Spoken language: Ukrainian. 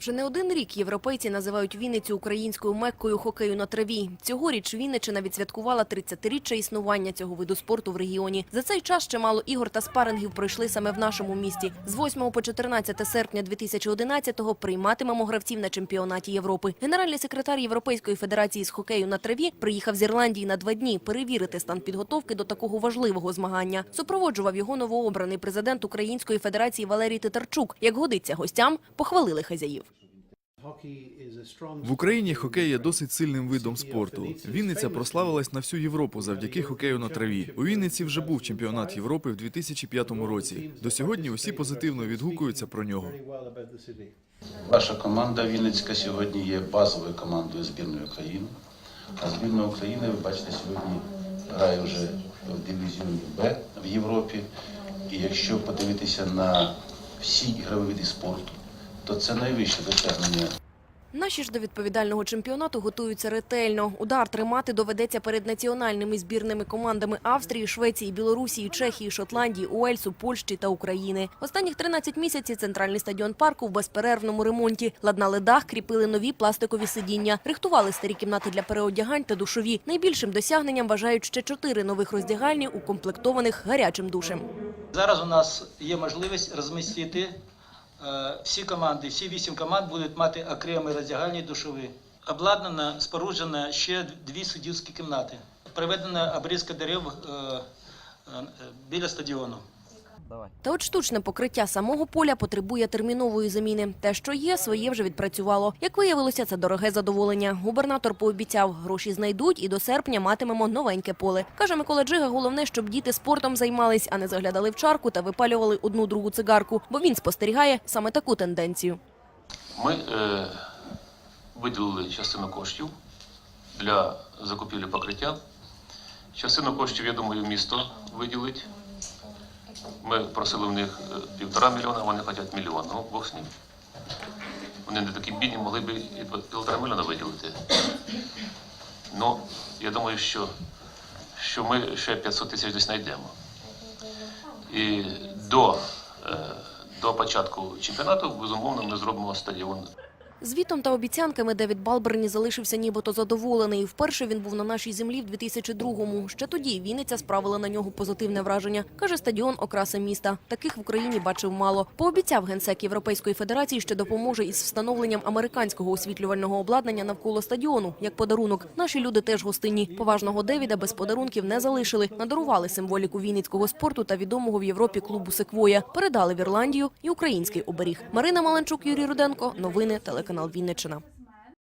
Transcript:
Вже не один рік європейці називають Вінницю українською меккою хокею на траві. Цьогоріч Вінниччина відсвяткувала 30-річчя існування цього виду спорту в регіоні. За цей час чимало ігор та спарингів пройшли саме в нашому місті. З 8 по 14 серпня 2011-го прийматимемо гравців на чемпіонаті Європи. Генеральний секретар Європейської федерації з хокею на траві приїхав з Ірландії на два дні перевірити стан підготовки до такого важливого змагання. Супроводжував його новообраний президент Української федерації Валерій Титарчук. Як годиться гостям, похвалили хазяїв. В Україні хокей є досить сильним видом спорту. Вінниця прославилась на всю Європу завдяки хокею на траві. У Вінниці вже був чемпіонат Європи в 2005 році. До сьогодні усі позитивно відгукуються про нього. Ваша команда Вінницька сьогодні є базовою командою збірної України. А збірна України, ви бачите, сьогодні грає вже в дивізіоні Б в Європі. І якщо подивитися на всі ігрові види спорту, то це найвище досягнення Наші ж до відповідального чемпіонату готуються ретельно. Удар тримати доведеться перед національними збірними командами Австрії, Швеції, Білорусі, Чехії, Шотландії, Уельсу, Польщі та України. Останніх 13 місяців центральний стадіон парку в безперервному ремонті. Ладнали дах, кріпили нові пластикові сидіння, рихтували старі кімнати для переодягань та душові. Найбільшим досягненням вважають ще чотири нових роздягальні, укомплектованих гарячим душем. Зараз у нас є можливість розмістити всі команди, всі вісім команд будуть мати окремі роздягальні душові. Обладнано, споруджено ще дві суддівські кімнати. Проведена обрізка дерев е, е, біля стадіону. Та от штучне покриття самого поля потребує термінової заміни. Те, що є, своє вже відпрацювало. Як виявилося, це дороге задоволення. Губернатор пообіцяв, гроші знайдуть і до серпня матимемо новеньке поле. Каже Микола Джига, головне, щоб діти спортом займались, а не заглядали в чарку та випалювали одну другу цигарку, бо він спостерігає саме таку тенденцію. Ми е, виділили частину коштів для закупівлі покриття. Частину коштів, я думаю, місто виділить. Ми просили в них е, півтора мільйона, вони хочуть мільйон. Ну, Бог з ним. Вони не такі бідні, могли б і півтора мільйона виділити. Ну, я думаю, що, що ми ще 500 тисяч десь знайдемо. І до, е, до початку чемпіонату, безумовно, ми зробимо стадіон Звітом та обіцянками Девід Балберні залишився нібито задоволений. Вперше він був на нашій землі в 2002-му. Ще тоді Вінниця справила на нього позитивне враження. Каже, стадіон окраса міста. Таких в Україні бачив мало. Пообіцяв генсек Європейської федерації, що допоможе із встановленням американського освітлювального обладнання навколо стадіону як подарунок. Наші люди теж гостинні. Поважного Девіда без подарунків не залишили. Надарували символіку вінницького спорту та відомого в Європі клубу Секвоя. Передали в Ірландію і український оберіг. Марина Маленчук, Юрій Руденко. Новини телеканал kanal Winnyczyna.